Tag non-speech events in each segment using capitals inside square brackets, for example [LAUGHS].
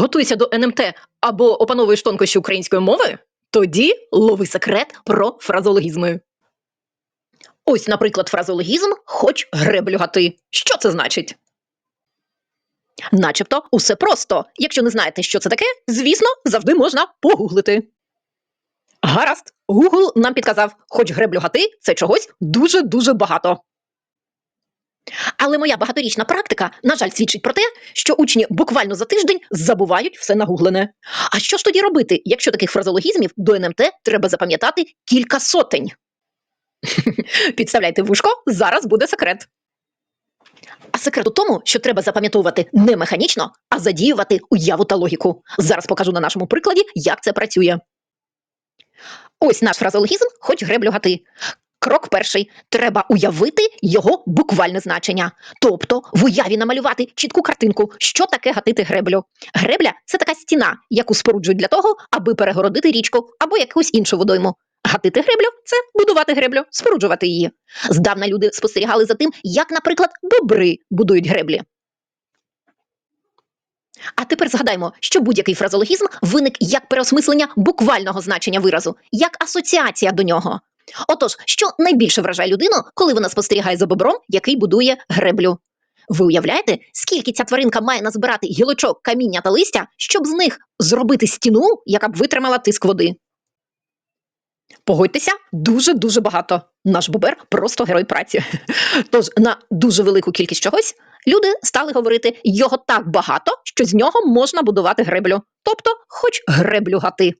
готуйся до НМТ або опановуєш тонкощі української мови, тоді лови секрет про фразологізми. Ось, наприклад, фразологізм хоч греблю гати. Що це значить? Начебто усе просто. Якщо не знаєте, що це таке, звісно, завжди можна погуглити. Гаразд, Google нам підказав, хоч греблю гати це чогось дуже-дуже багато. Але моя багаторічна практика, на жаль, свідчить про те, що учні буквально за тиждень забувають все нагуглене. А що ж тоді робити, якщо таких фразологізмів до НМТ треба запам'ятати кілька сотень? [LAUGHS] Підставляйте вушко, зараз буде секрет. А секрет у тому, що треба запам'ятовувати не механічно, а задіювати уяву та логіку. Зараз покажу на нашому прикладі, як це працює. Ось наш фразологізм, хоч греблю гати. Крок перший треба уявити його буквальне значення, тобто в уяві намалювати чітку картинку, що таке гатити греблю. Гребля це така стіна, яку споруджують для того, аби перегородити річку або якусь іншу водойму. Гатити греблю це будувати греблю, споруджувати її. Здавна люди спостерігали за тим, як, наприклад, бобри будують греблі. А тепер згадаймо, що будь-який фразологізм виник як переосмислення буквального значення виразу, як асоціація до нього. Отож, що найбільше вражає людину, коли вона спостерігає за бобром, який будує греблю? Ви уявляєте, скільки ця тваринка має назбирати гілочок, каміння та листя, щоб з них зробити стіну, яка б витримала тиск води? Погодьтеся, дуже-дуже багато. Наш бобер просто герой праці. [LAUGHS] Тож на дуже велику кількість чогось люди стали говорити його так багато, що з нього можна будувати греблю, тобто хоч греблю гати.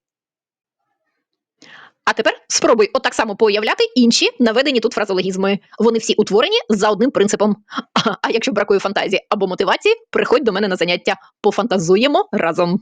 А тепер спробуй отак само появляти інші наведені тут фразологізми. Вони всі утворені за одним принципом. А, якщо бракує фантазії або мотивації, приходь до мене на заняття. Пофантазуємо разом.